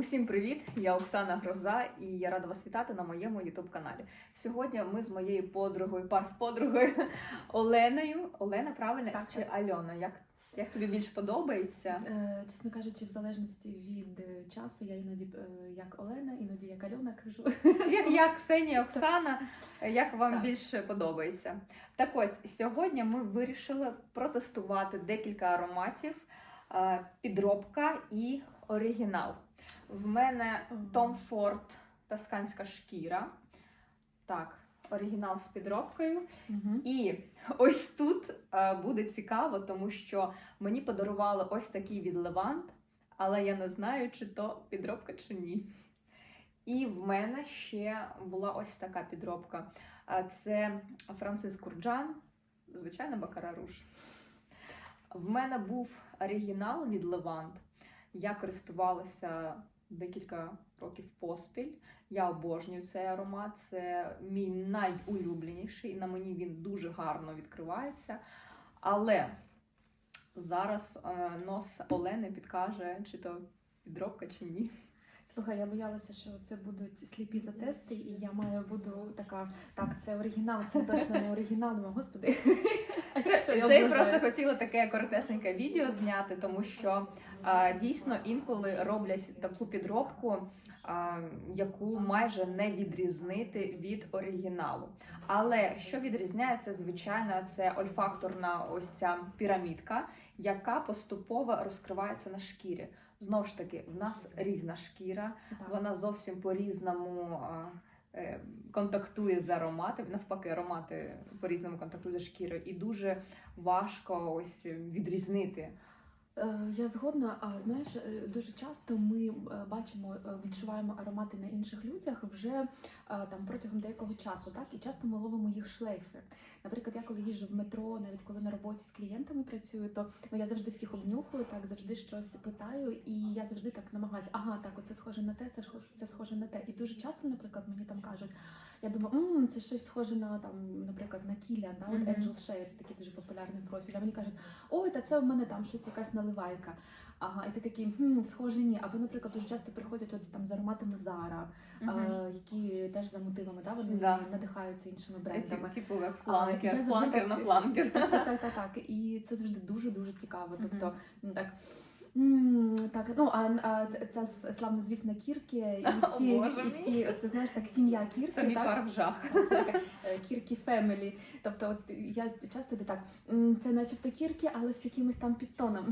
Усім привіт! Я Оксана Гроза і я рада вас вітати на моєму youtube каналі. Сьогодні ми з моєю подругою, парф-подругою Оленою. Олена, правильно? Так, Чи Альона? Як, як тобі більш подобається? Е, Чесно кажучи, в залежності від е, часу, я іноді е, як Олена, іноді як Альона кажу. Як я, Ксенія, Оксана, як вам Так. більше подобається? Так ось сьогодні ми вирішили протестувати декілька ароматів: е, підробка і оригінал. В мене Том Форд Тосканська шкіра. Так, оригінал з підробкою. Мгм. І ось тут е, буде цікаво, тому що мені подарували ось такий від Левант, але я не знаю, чи то підробка чи ні. І в мене ще була ось така підробка. Це Францис Курджан, звичайно, Бакара Руж. В мене був оригінал від Левант. Я користувалася декілька років поспіль. Я обожнюю цей аромат. Це мій найулюбленіший. На мені він дуже гарно відкривається. Але зараз е, нос Олени підкаже, чи то підробка, чи ні. Слухай, я боялася, що це будуть сліпі затести, і я маю буду така, так, це оригінал, це точно не оригінал. Думаю, господи. Це, це я просто хотіла таке коротесеньке відео зняти, тому що а, дійсно інколи роблять таку підробку, а, яку майже не відрізнити від оригіналу. Але що відрізняється, звичайно, це ольфакторна ось ця пірамідка, яка поступово розкривається на шкірі. Знову ж таки, в нас різна шкіра, вона зовсім по-різному а, е, контактує з ароматами, Навпаки, аромати по-різному контактують з шкірою, і дуже важко ось відрізнити. Е, Я згодна. А знаєш, е, дуже часто ми е, бачимо, відчуваємо аромати на інших людях вже там протягом деякого часу, так і часто ми ловимо їх шлейфи. Наприклад, я коли їжджу в метро, навіть коли на роботі з клієнтами працюю, то ну я завжди всіх обнюхую, так завжди щось питаю, і я завжди так намагаюся. Ага, так, оце схоже на те, це це схоже на те. І дуже часто, наприклад, мені там кажуть. Я думаю, М, це щось схоже на там, наприклад, на Кіля, да, от. Angel Shares, такий дуже популярний профіль. А мені кажуть, ой, та це в мене там щось якась наливайка. А, і ти такий, хм, схоже, ні. Або, наприклад, дуже часто приходять от там з ароматами Зара, е, які теж за мотивами, да, вони Да. надихаються іншими брендами. Типу як А, я фланкер, завжди фланкер на фланкер. Так, так, так, так, так. І це завжди дуже дуже цікаво. Тобто, ну так. Так, ну а, а ц- ця с- славнозвісна Кірки і всі, і всі, це знаєш так, сім'я Кірки, Це мій так? жах. Е, Кіркі Фемелі. Тобто, от я часто йду так, це начебто кірки, але з якимось там підтоном.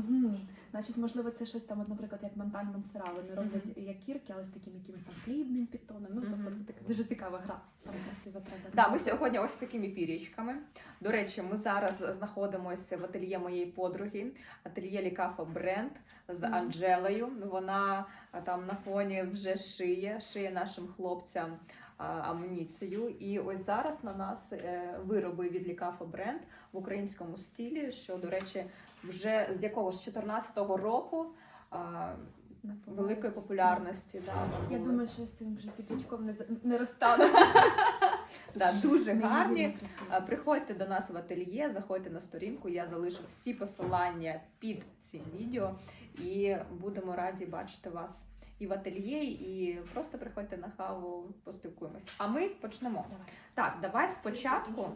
Значить, можливо, це щось там, от, наприклад, як Монталь Монсера. Вони роблять як кірки, але з таким якимось там хлібним підтоном. Ну, тобто, Мгм. це така дуже цікава гра. Там красиво треба. Да, ми сьогодні ось такими пірічками. До речі, ми зараз знаходимося в ателє моєї подруги, ательє Лікафа Бренд з Мгм. Анджелею. Вона там на фоні вже шиє, шиє нашим хлопцям амуніцію. І ось зараз на нас е, вироби від Лікафа Бренд в українському стилі, що, до речі, вже з якого з 14-го року а, великої популярності. Да, Я були. думаю, що я з цим вже піджачком не, не розстану. да, дуже гарні. Приходьте до нас в ательє, заходьте на сторінку. Я залишу всі посилання під цим відео, і будемо раді бачити вас і в ательє, і просто приходьте на каву, поспілкуємось. А ми почнемо. Давай. Так, давай спочатку.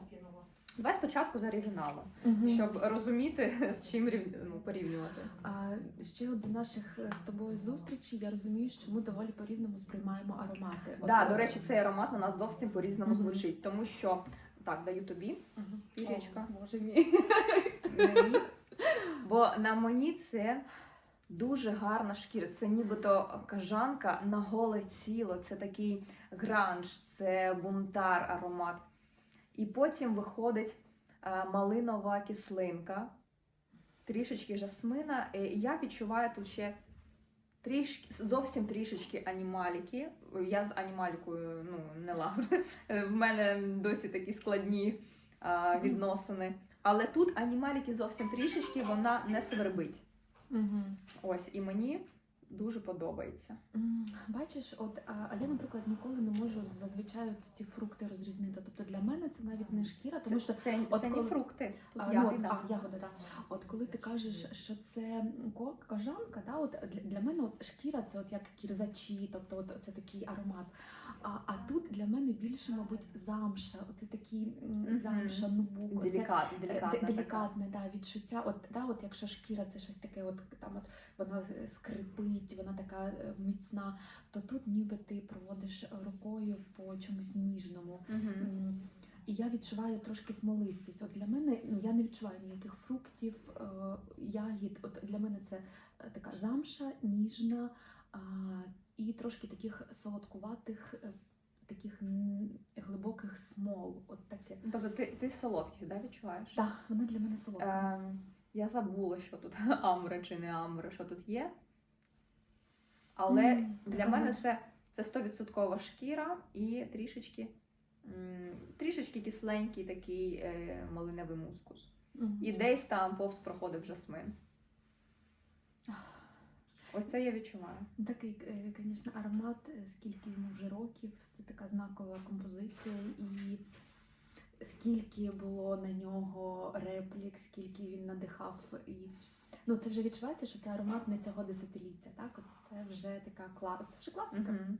Давай спочатку з оригіналу, Мгм. щоб розуміти, з чим рів- ну, порівнювати. А ще от з наших е, з тобою зустрічей я розумію, що ми доволі по-різному сприймаємо аромати. От, Да, е, до речі, цей аромат на нас зовсім по-різному Мгм. звучить, тому що так, даю тобі. Мгм. Пірячка. О, Боже мій. мені. Бо на мені це дуже гарна шкіра. Це нібито кажанка на голе тіло. Це такий гранж, це бунтар аромат. І потім виходить е, малинова кислинка, трішечки жасмина. Е, Я відчуваю тут ще трішки, зовсім трішечки анімаліки. Я з анімалікою ну, не лагоджу. В мене досі такі складні відносини. Але тут анімаліки зовсім трішечки, вона не свербить. Мгм. Ось і мені дуже подобається. Бачиш, от а а наприклад, ніколи можу зазвичай от ці фрукти розрізнити. Тобто для мене це навіть не шкіра, тому що це, от це не фрукти, тут А, ну, от, а, ягода, так. От коли ти кажеш, що це кожанка, да, от для, для мене от шкіра це от як кірзачі, тобто от це такий аромат. А, а тут для мене більше, мабуть, замша. Оце такий замша, нубук. Делікат, е, делікатна де- така. делікатне да, відчуття. От, да, от якщо шкіра це щось таке, от там от вона е, скрипить, вона така е, міцна, то тут ніби ти проводиш рукою по чомусь ніжному. М, І я відчуваю трошки смолистість. От для мене ну я не відчуваю ніяких фруктів, е, ягід. От для мене це е, така замша, ніжна і трошки таких солодкуватих, е, таких глибоких смол. От таке. Тобто ти, ти солодких, да, відчуваєш? Так, вона для мене солодка. Ем, я забула, що тут амбра чи не амбра, що тут є. Але М, для мене це, це 100% шкіра і трішечки, трішечки кисленький такий е, малиновий мускус. мгм. І десь там повз проходив жасмин. Ось це я відчуваю. Такий, звісно, аромат, е, скільки йому вже років, це така знакова композиція, і скільки було на нього реплік, скільки він надихав. І... Ну, це вже відчувається, що це аромат не цього десятиліття. Так? От це вже така кла... це вже класика. Мгм.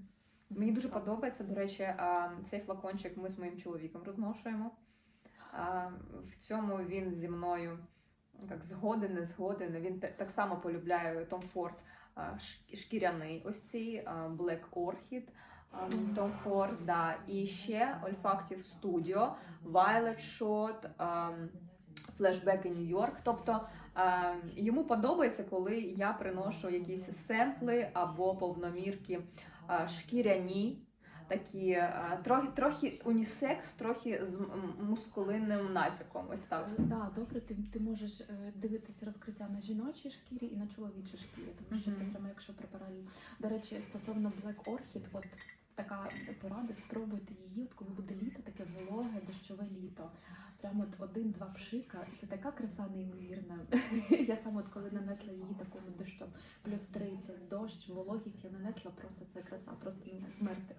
Мені дуже Класика. подобається. До речі, цей флакончик ми з моїм чоловіком розношуємо. В цьому він зі мною як згоден, не згоден. Він так само полюбляє Tom Ford шкіряний ось цей Black Orchid. Tom Ford, да. І ще Olfactive Studio, Violet Shot, Flashback in New York. Тобто йому подобається, коли я приношу якісь семпли або повномірки шкіряні, такі трохи, трохи унісекс, трохи з мускулинним натяком. Ось так. Е, Да, добре, ти, ти можеш е, дивитися розкриття на жіночій шкірі і на чоловічій шкірі, тому що це прямо якщо при. До речі, стосовно Black Orchid, от така порада, спробуйте її, от коли буде літо, таке вологе, дощове літо. Прямо от один-два пшика, це така краса неймовірна. Я саме от коли нанесла її такому дощом, плюс 30, дощ, вологість, я нанесла просто це краса, просто вмерти.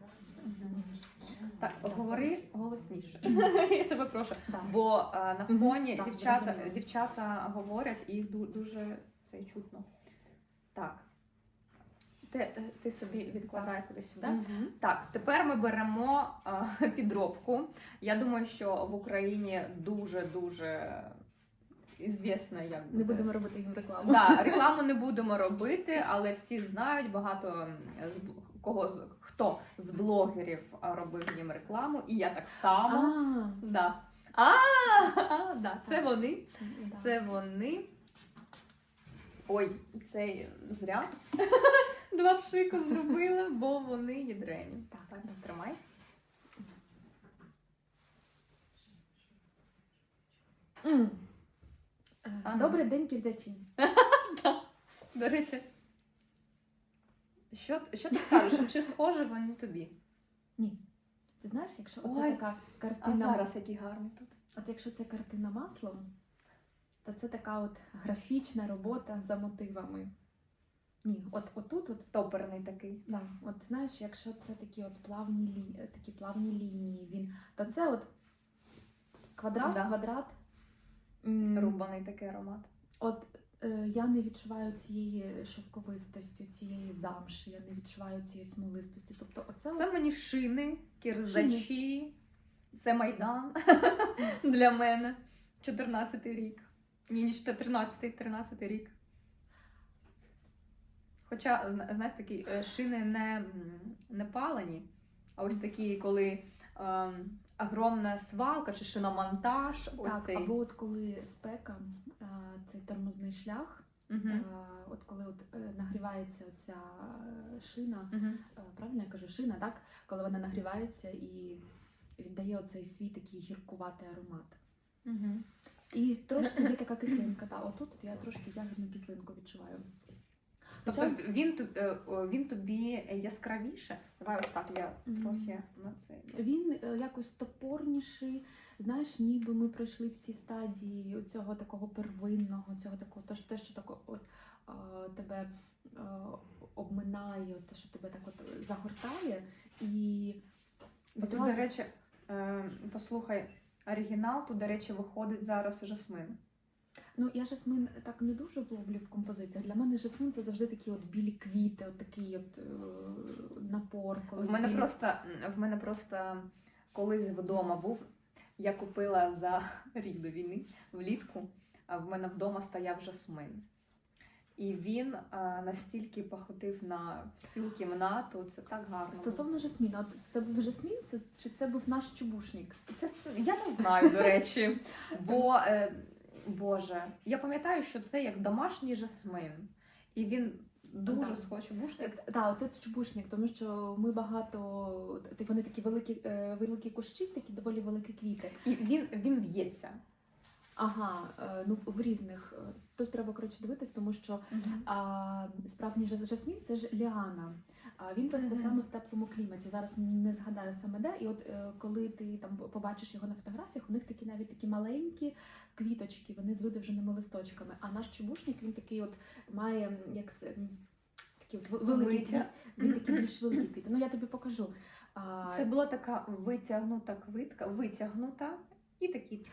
Так, говори голосніше. Я тебе прошу. Да. Бо а, на фоні Так, дівчата, говорять, і їх ду- дуже це чутно. Так. Ти, ти собі відкладай кудись сюди. Мгм. Так, тепер ми беремо а, підробку. Я думаю, що в Україні дуже дуже ізвісна, як Не будемо робити їм рекламу. Да, рекламу не будемо робити, але всі знають багато з кого з хто з блогерів робив їм рекламу, і я так само. А, Да. А, да, це вони. Це вони. Ой, це зря. Пшика зробила, бо вони ядрені. Так, тримай. М. Е, Ага. Добрий день, кірзачі. До речі. Що, що ти скажеш? Чи схожі вони тобі? Ні. Ти знаєш, якщо Ой, оце така А картина, зараз який гарний тут. от якщо це картина маслом, то це така от графічна робота за мотивами. Ні, от отут, от, Топерний такий. да, от знаєш, якщо це такі от плавні лі, такі плавні лінії, він, то це от квадрат, Да. квадрат. Рубаний такий аромат. От е, я не відчуваю цієї шовковистості, цієї замші, я не відчуваю цієї смолистості. Тобто, оце Це от, мені шини, кірзачі, це майдан для мене. 14 рік. Ні, ніж 14 13 рік. Хоча, знаєте, такі е, шини не, не палені, а ось такі, коли ем, огромна свалка чи шиномонтаж. Ось так, цей. або от коли спека, е, цей тормозний шлях, Мгм. е, от коли от, е, нагрівається оця е, шина, Мгм. е, правильно я кажу, шина, так? Коли вона нагрівається і віддає оцей свій такий гіркуватий аромат. Мгм. І трошки є така кислинка. Та, отут я трошки ягідну кислинку відчуваю. Тобто Хоча- він, тоб- е, він тобі яскравіше. Давай ось так я Мгм. трохи на це. Він е, якось топорніший. Знаєш, ніби ми пройшли всі стадії цього такого первинного, цього такого, то те, що тако, от тебе е, обминає, те, що тебе так от загортає, і Тут, до речі, послухай, оригінал, тут, до речі, виходить зараз жасмин. Ну, я жасмин так не дуже вловлю в композиціях. Для мене жасмин це завжди такі от білі квіти, от такий от е, напор. Коли В мене білі... просто в мене просто колись вдома був. Я купила за рік до війни влітку. А в мене вдома стояв жасмин. І він а, настільки походив на всю кімнату. Це так гарно. Стосовно жасміна, це був жасмін, це, чи це був наш чубушник? Це я не знаю, до речі. Бо е, Боже, я пам'ятаю, що це як домашній жасмин, і він дуже схоче бушник. Так, оце чубушник, тому що ми багато, вони такі великі, е, великі кущі, такі доволі великі квіти. І він, він в'ється. Ага, е, ну в різних. е, Тут треба коротше дивитись, тому що а, справжній жасмін це ж ліана. А він росте саме в теплому кліматі. Зараз не згадаю саме де. І от е, коли ти там побачиш його на фотографіях, у них такі навіть такі маленькі квіточки, вони з видовженими листочками. А наш чубушник він такий, от має як такі великі квіти. Він такий більш великий квіти. Ну я тобі покажу. Це була така витягнута квитка, витягнута і такі.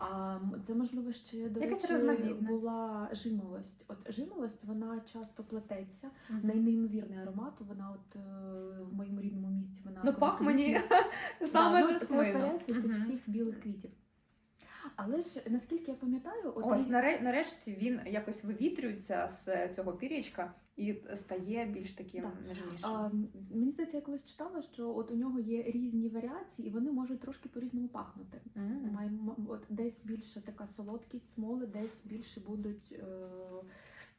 А це можливо ще до Яка речі була жимолость. От жимолость вона часто плететься. В неї неймовірний аромат. Вона от е, в моєму рідному місті вона Ну, пах мені саме Да, ну, Це творяється mm -hmm. цих всіх білих квітів. Але ж наскільки я пам'ятаю, от Ось наре- нарешті він якось вивітрюється з цього пір'ячка і стає більш таким Так. ніжнішим. а, мені здається, я колись читала, що от у нього є різні варіації, і вони можуть трошки по-різному пахнути. М. Має м- от десь більше така солодкість смоли, десь більше будуть е,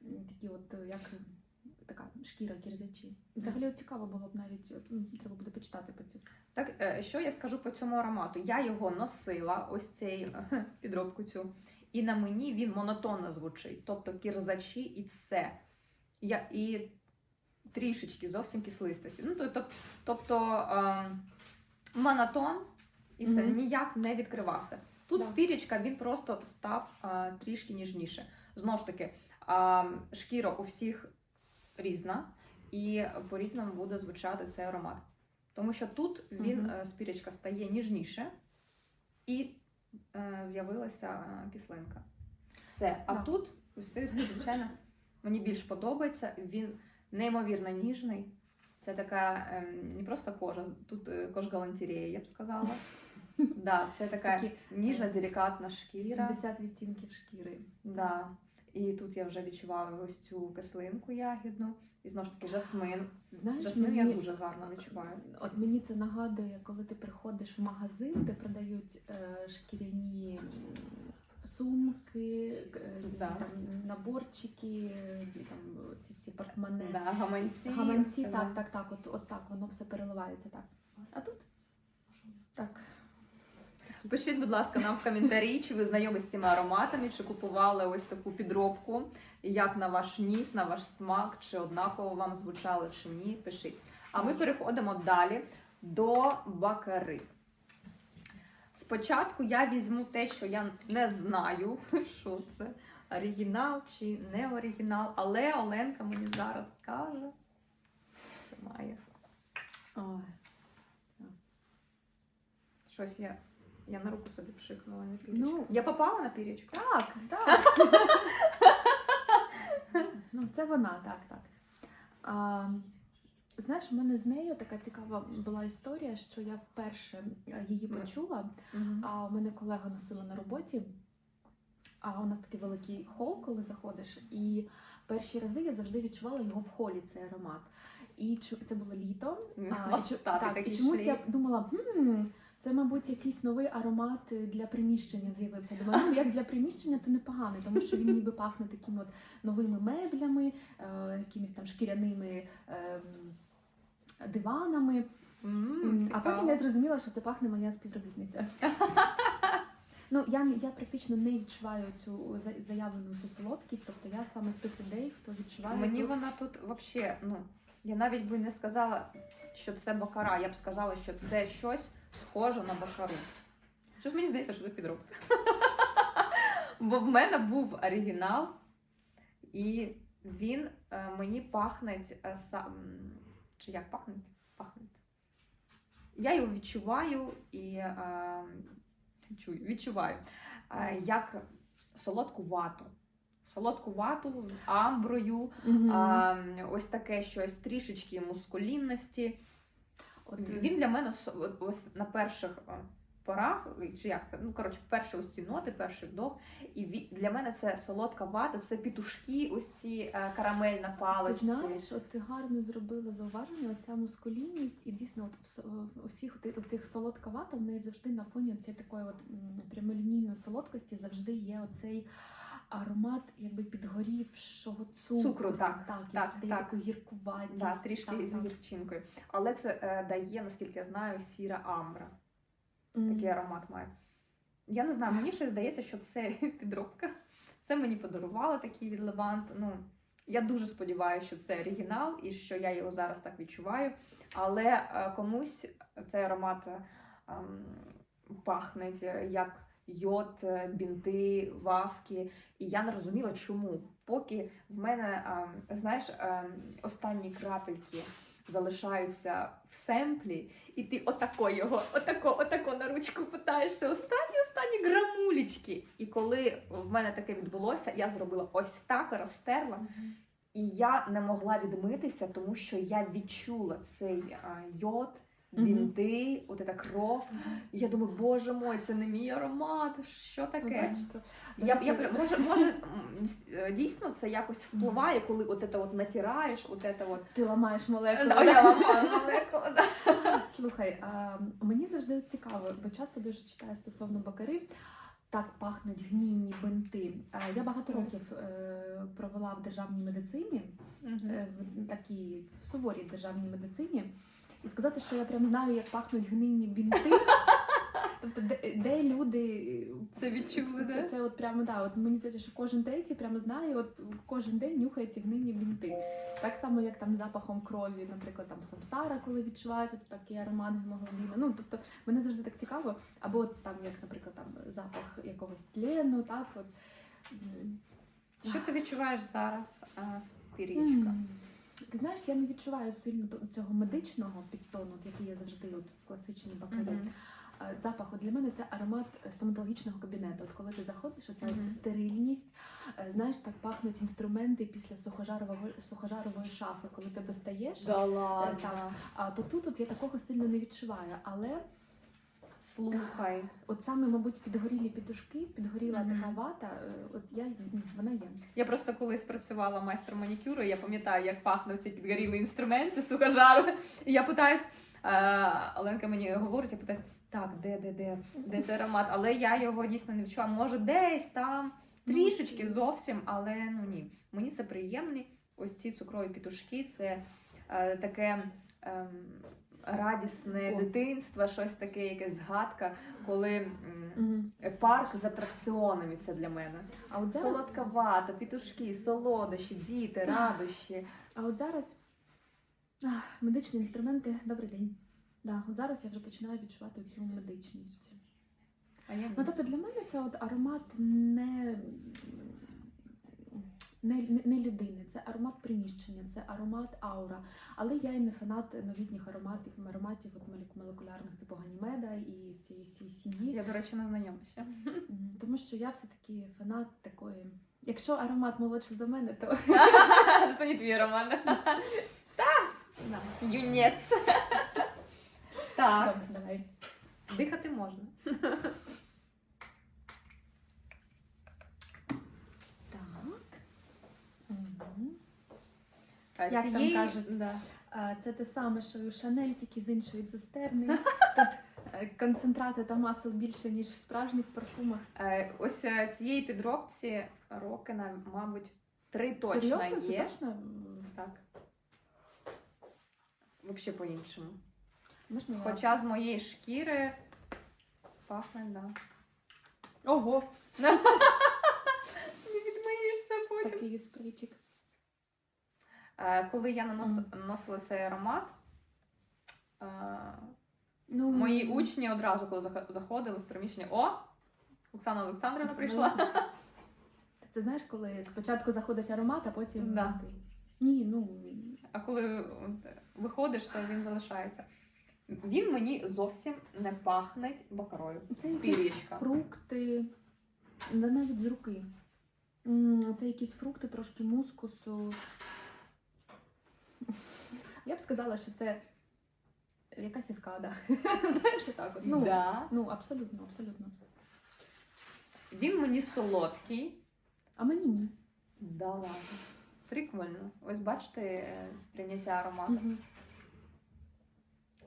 м, такі, от е, як така шкіра кірзачі. Взагалі от цікаво було б навіть от, м, треба буде почитати по цю. Так, е, що я скажу по цьому аромату? Я його носила, ось цей е, підробку цю, і на мені він монотонно звучить. Тобто кірзачі і все. Я, і трішечки зовсім кислистості. Ну, тобто, тобто монотон і все, Мгм. ніяк не відкривався. Тут Да. спірічка він просто став е, трішки ніжніше. Знову ж таки, е, шкіра у всіх різна, і по-різному буде звучати цей аромат. Тому що тут він, Мгм. е, стає ніжніше і е, з'явилася е, кислинка. Все. А Да. тут все, звичайно, мені більш подобається. Він неймовірно ніжний. Це така ем, не просто кожа, тут е, кожгалантерея, я б сказала. Да, це така Такі, ніжна, делікатна шкіра. 70 відтінків шкіри. Да. І тут я вже відчуваю ось цю кислинку ягідну. І знову ж таки жасмин. Знаєш, Жасмин мені, я дуже гарно відчуваю. от мені це нагадує, коли ти приходиш в магазин, де продають е, шкіряні сумки, е, ці, Да. там, наборчики, там ці всі портмоне. Да, гаманці. Гаманці, Да. так, так, так, от, от так, воно все переливається так. А тут? Так. Пишіть, будь ласка, нам в коментарі, чи ви знайомі з цими ароматами, чи купували ось таку підробку, як на ваш ніс, на ваш смак, чи однаково вам звучало, чи ні. Пишіть. А ми переходимо далі до бакари. Спочатку я візьму те, що я не знаю, що це оригінал чи не оригінал, але Оленка мені зараз скаже. Тримає. Ой. Щось я, я на руку собі пшикнула на пірічку. Ну. я попала на пірічку? Так, так. ну, це вона, так, так. А, знаєш, у мене з нею така цікава була історія, що я вперше е, її почула. А у мене колега носила на роботі. А у нас такий великий хол, коли заходиш, і перші рази я завжди відчувала його в холі цей аромат. І це було літо. А, і, так, і чомусь я думала, хм, це, мабуть, якийсь новий аромат для приміщення з'явився. Думаю, ну як для приміщення, то непоганий, тому що він ніби пахне такими от новими меблями, е, якимись там шкіряними е, диванами. М, А цікаво. потім я зрозуміла, що це пахне моя співробітниця. Ну, я, я практично не відчуваю цю заявлену цю солодкість, тобто я саме з тих людей, хто відчуває. Мені ту- вона тут взагалі, ну, я навіть би не сказала, що це бакара, я б сказала, що це щось схоже на бакару. Щось мені здається, що це підробка. Бо в мене був оригінал, і він е, мені пахне е, сам. Чи як пахне? Пахне. Я його відчуваю і е, чую, відчуваю, е, як солодку вату. Солодку вату з амброю, а, ось таке щось трішечки мускулінності. От, Він для мене ось на перших порах, чи як це? Ну, коротше, перші ось ці ноти, перший вдох. І ві- для мене це солодка вата, це пітушки, ось ці е, карамель на Ти знаєш, от ти гарно зробила зауваження, оця мускулінність, і дійсно, от в, с- усіх оти- оцих солодка вата в неї завжди на фоні цієї такої от прямолінійної солодкості завжди є оцей аромат якби підгорівшого цукру. Цукру, так, так, так, дає так. таку гіркуватість. Да, трішки так, з так. гірчинкою. Але це е, дає, наскільки я знаю, сіра амбра. М. Такий аромат має. Я не знаю, мені щось здається, що це підробка. Це мені подарували такий від Левант. Ну, я дуже сподіваюся, що це оригінал і що я його зараз так відчуваю. Але е, комусь цей аромат ем, пахне е, як йод, е, бінти, вавки. І я не розуміла, чому. Поки в мене, знаєш, останні крапельки залишаються в семплі, і ти отако його, отако, отако на ручку питаєшся. Останні, останні грамулечки. І коли в мене таке відбулося, я зробила ось так, розтерла. І я не могла відмитися, тому що я відчула цей йод. Бінти, от ця кров. І я думаю, боже мой, це не мій аромат. Що таке? Я, я, прям- може, може, м, е, дійсно це якось впливає, коли от це от натираєш, от це от. ти ламаєш молекули. Ну, я ламаю молекулу, да. Слухай, а, мені завжди цікаво, бо часто дуже читаю стосовно бакари. Так пахнуть гнійні бинти. А, Я багато років е, провела в державній медицині, е, в такій в суворій державній медицині. Сказати, що я прям знаю, як пахнуть гнийні бінти. Тобто, де, де люди Це відчули, це, це, це от прямо да, от мені здається, що кожен третій прямо знає, от кожен день нюхає ці гнийні бінти. Так само, як там запахом крові, наприклад, там самсара, коли відчувають от такий аромат гемоглобіну. Ну тобто мене завжди так цікаво, або от там, як, наприклад, там запах якогось тлену, так от. Що ти відчуваєш зараз, спірічка? Ти знаєш, я не відчуваю сильно цього медичного підтону, який я завжди от в класичній бакарі. запаху. Е, Запах от для мене це аромат е, стоматологічного кабінету. От коли ти заходиш, оця Мгм. от стерильність, е, знаєш, так пахнуть інструменти після сухожарового сухожарової шафи, коли ти достаєш. Да ладно. так. А то тут от я такого сильно не відчуваю. Але Слухай. от саме, мабуть, підгорілі підушки, підгоріла Мгм. така вата, е, от я вона є. Я просто колись працювала майстром манікюру, я пам'ятаю, як пахнуть ці підгорілі інструменти, сухожари. І я питаюсь, е, Оленка мені говорить, я питаюсь, так, де, де, де, де цей аромат? Але я його дійсно не відчувала. Може, десь там, трішечки зовсім, але ну ні. Мені це приємні. Ось ці цукрові пітушки, це е, таке. ем, Радісне О. дитинство, щось таке, якась згадка, коли м, парк з атракціонами це для мене. А от зараз, Солодка вата, пітушки, солодощі, діти, радощі. а от зараз ах, медичні інструменти. Добрий день. Да, от зараз я вже починаю відчувати цю медичність. А я Ну, тобто для мене це от аромат не, не, не- людини, це аромат приміщення, це аромат аура. Але я і не фанат новітніх ароматів, ароматів от молекулярних типу Ганімеда і з цієї сім'ї. я, до речі, не знайомася. М, Тому що я все-таки фанат такої. Якщо аромат молодший за мене, то Це не твій роман. Юнець. Так, давай. дихати можна. Як там кажуть? да. Це те саме, що і у Шанель, тільки з іншої цистерни. Тут е, концентрати та масел більше, ніж в справжніх парфумах. Е, Ось е, цієї підробці роки, на- мабуть, три точно Серйозно? Це точно? Так. Взагалі по-іншому. Можна? Хоча з моєї шкіри пахне, да. Ого! Не відмиєшся потім. Такий сприйчик. Е, Коли я нанос- наносила цей аромат, е, Ну, мої учні одразу, коли заходили в приміщення, о, Оксана Олександрівна прийшла. Це знаєш, коли спочатку заходить аромат, а потім. Да. Ні, ну А коли виходиш, то він залишається. Він мені зовсім не пахне бакарою. це якісь Спірічка. фрукти, навіть з руки. Це якісь фрукти, трошки мускусу. Я б сказала, що це якась іскада. Знаєш, так от. Ну, Да. ну абсолютно, абсолютно. Він мені солодкий. А мені ні. Да ладно. Прикольно. Ось бачите е, сприйняття аромату. Мгм.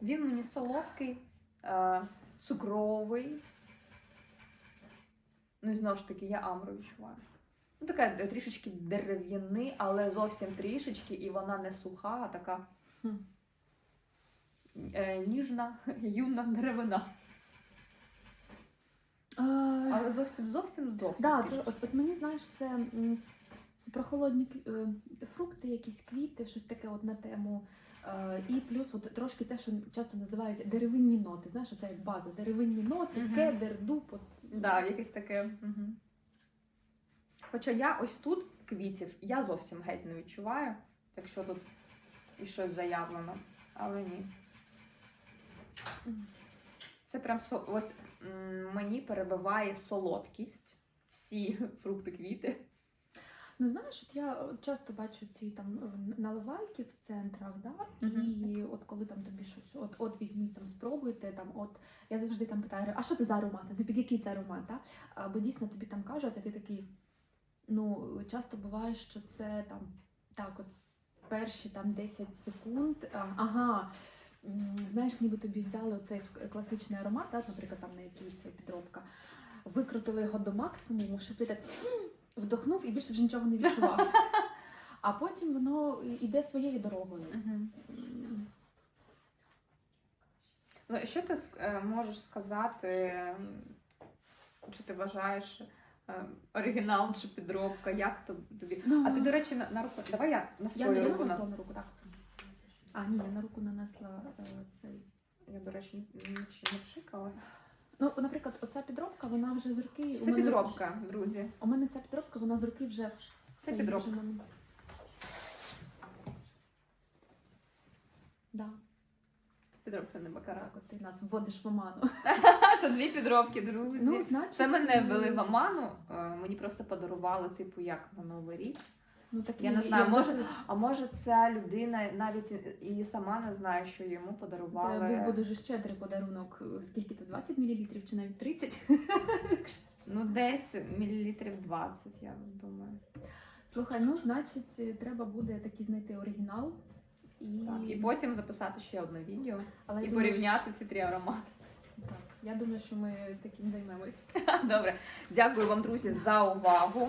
Він мені солодкий, е, цукровий. Ну і знову ж таки, я амбру відчуваю. Ну, така е, трішечки дерев'яни, але зовсім трішечки, і вона не суха, а така ніжна, юна деревина. Але зовсім зовсім зовсім. Да, то, от, от мені знаєш, це м, прохолодні е, фрукти, якісь квіти, щось таке от на тему. Е, і плюс от трошки те, що часто називають деревинні ноти. Знаєш, це як база. Деревинні ноти, Мгм. кедр, дуб. От, Да, якесь таке. Угу. Хоча я ось тут квітів я зовсім геть не відчуваю, якщо тут і щось заявлено, але ні. Це прям ось мені перебиває солодкість всі фрукти квіти. Ну знаєш, от я часто бачу ці там е, наливайки в центрах, да? Мгм. і от коли там тобі щось, от, от візьміть там, спробуйте там, от я завжди там питаю, а що це за аромат? Ну, під який це аромат? Да? А, бо дійсно тобі там кажуть, а ти такий. Ну, часто буває, що це там так, от перші там 10 секунд. Ага. Знаєш, ніби тобі взяли оцей класичний аромат, да, наприклад, там на який це підробка, викрутили його до максимуму, щоб ти так вдохнув і більше вже нічого не відчував. А потім воно йде своєю дорогою. Ну, що ти е, можеш сказати, чи ти вважаєш е, оригінал чи підробка? Як то тобі? Ну, А ти, до речі, на, на руку. Давай я на я, свою я руку. На... нанесла на руку, так. А, ні, я на руку нанесла е, цей. Я, до речі, ні- ще не пшикала. Ну, наприклад, оця підробка, вона вже з руки. у Це мене- підробка, друзі. У мене ця підробка, вона з руки вже. Це підробка. вже Да, Підробка не бакара. так, от ти нас вводиш в оману. Це дві підробки, друзі. Ну, значить, Це мене е, ввели в оману. е, Мені просто подарували, типу, як на Новий рік. Ну, так Я не знаю, я може, А може, ця людина навіть і- сама не знає, що йому Це подарували. був би дуже щедрий подарунок. Скільки то 20 мл чи навіть 30? Ну, десь мілілітрів 20, я думаю. Слухай, ну значить, е, треба буде такий знайти оригінал. І, Так, і потім записати ще одне відео Але і думаю, порівняти ці три аромати. так, я думаю, що ми таким займемось. Добре, дякую вам, друзі, за увагу.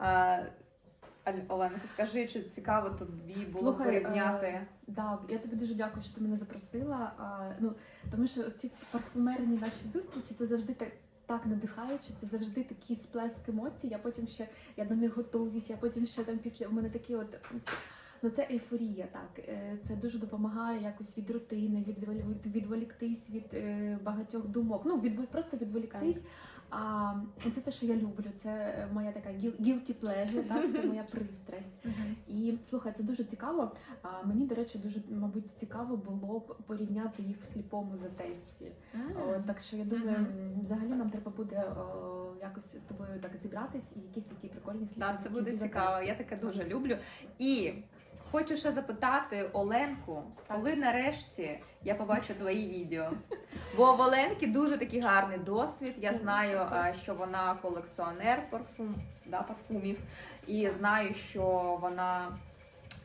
Е, Оленка, скажи, чи цікаво тобі було Слухай, порівняти? е, Так, я тобі дуже дякую, що ти мене запросила. А, ну, тому що ці парфумерні наші зустрічі це завжди так. Так надихаюче, це завжди такий сплеск емоцій. Я потім ще я до них готуюсь, я потім ще там після у мене такі от ну це ейфорія. Так Е, це дуже допомагає якось від рутини, від, від відволіктись від е, багатьох думок. Ну від просто відволіктись. А це те, що я люблю. Це е, моя така guil- guilty pleasure, так це моя пристрасть. І слухай, це дуже цікаво. А мені, до речі, дуже мабуть цікаво було б порівняти їх в сліпому затесті. О, так що я думаю, взагалі нам треба буде о, якось з тобою так зібратись і якісь такі прикольні сліпі Так, це буде цікаво. Я таке дуже люблю. І хочу ще запитати Оленку, коли нарешті я побачу твої відео. Бо в Оленки дуже такий гарний досвід. Я знаю, що вона колекціонер парфум, да, парфумів, і знаю, що вона.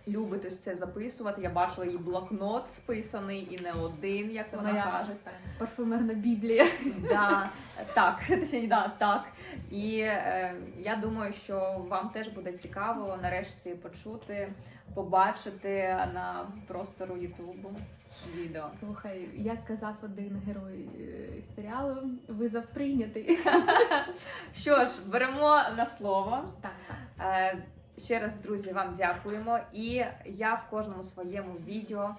Любить ось це записувати. Я бачила її блокнот списаний і не один, як Це вона моя каже. парфумерна біблія. Да, так, точніше, да, так. І е, я думаю, що вам теж буде цікаво нарешті почути, побачити на простору Ютубу відео. Слухай, як казав один герой е, серіалу, визов прийнятий. Що ж, беремо на слово. Так, так. Ще раз, друзі, вам дякуємо. І я в кожному своєму відео е,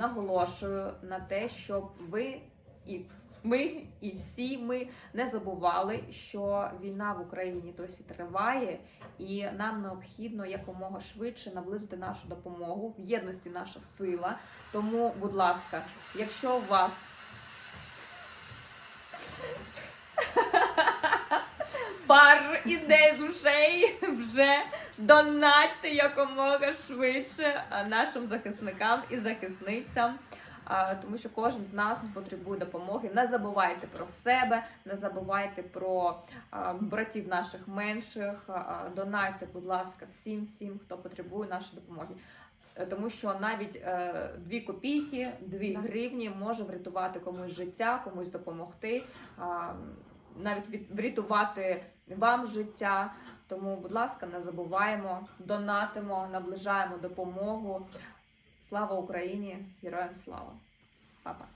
наголошую на те, щоб ви і ми і всі ми не забували, що війна в Україні досі триває, і нам необхідно якомога швидше наблизити нашу допомогу. В єдності наша сила. Тому, будь ласка, якщо у вас пар ідей з ушей, вже донатьте якомога швидше нашим захисникам і захисницям. Тому що кожен з нас потребує допомоги. Не забувайте про себе, не забувайте про братів наших менших. Донайте, будь ласка, всім, всім, хто потребує нашої допомоги. Е, Тому що навіть е, дві копійки, дві гривні може врятувати комусь життя, комусь допомогти, навіть від, врятувати вам життя. Тому, будь ласка, не забуваємо, донатимо, наближаємо допомогу. Слава Україні! Героям слава! Па-па!